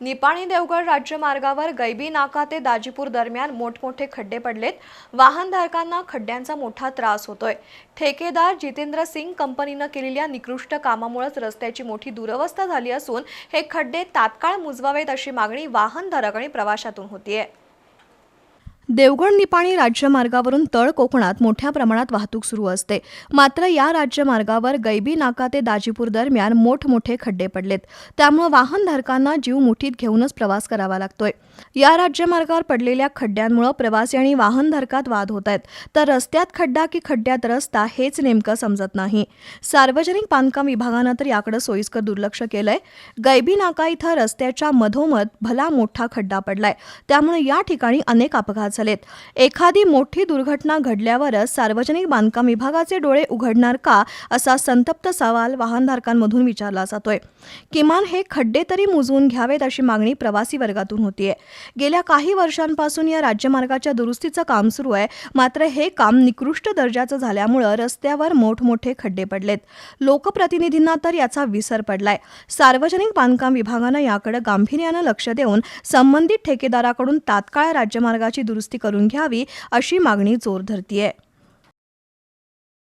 निपाणी देवगड राज्यमार्गावर गैबी नाका ते दाजीपूर दरम्यान मोठमोठे खड्डे पडलेत. वाहनधारकांना खड्ड्यांचा मोठा त्रास होतोय. ठेकेदार जितेंद्र सिंग कंपनीनं केलेल्या निकृष्ट कामामुळेच रस्त्याची मोठी दुरवस्था झाली असून हे खड्डे तात्काळ मुजवावेत अशी मागणी वाहनधारक आणि प्रवाशातून होतीये. देवगड निपाणी राज्यमार्गावरून तळ कोकणात मोठ्या प्रमाणात वाहतूक सुरू असते. मात्र या राज्यमार्गावर गैबी नाका ते दाजीपूर दरम्यान मोठमोठे खड्डे पडलेत. त्यामुळे वाहनधारकांना जीव मुठीत घेऊनच प्रवास करावा लागतोय. या राज्यमार्गावर पडलेल्या खड्ड्यांमुळे प्रवासी आणि वाहनधारकात वाद होत आहेत. तर रस्त्यात खड्डा की खड्ड्यात रस्ता हेच नेमकं समजत नाही. सार्वजनिक बांधकाम विभागानं तर याकडे सोयीस्कर दुर्लक्ष केलंय. गैबी नाका इथं रस्त्याच्या मधोमध भला मोठा खड्डा पडलाय. त्यामुळे या ठिकाणी अनेक अपघात झालेत एखादी मोठी दुर्घटना घडल्यावरच सार्वजनिक बांधकाम विभागाचे डोळे उघडणार का असा संतप्त सवाल वाहनधारकांमधून विचारला जातोय. किमान हे खड्डे तरी मुजवून घ्यावेत अशी मागणी प्रवासी वर्गातून होतीये. गेल्या काही वर्षांपासून या राज्यमार्गाच्या दुरुस्तीचं काम सुरू आहे. मात्र हे काम निकृष्ट दर्जाचं झाल्यामुळं रस्त्यावर मोठमोठे खड्डे पडलेत. लोकप्रतिनिधींना तर याचा विसर पडलाय. सार्वजनिक बांधकाम विभागानं याकडे गांभीर्यानं लक्ष देऊन संबंधित ठेकेदाराकडून तात्काळ राज्यमार्गाची दुरुस्ती करून घ्यावी अशी मागणी जोर धरतीये.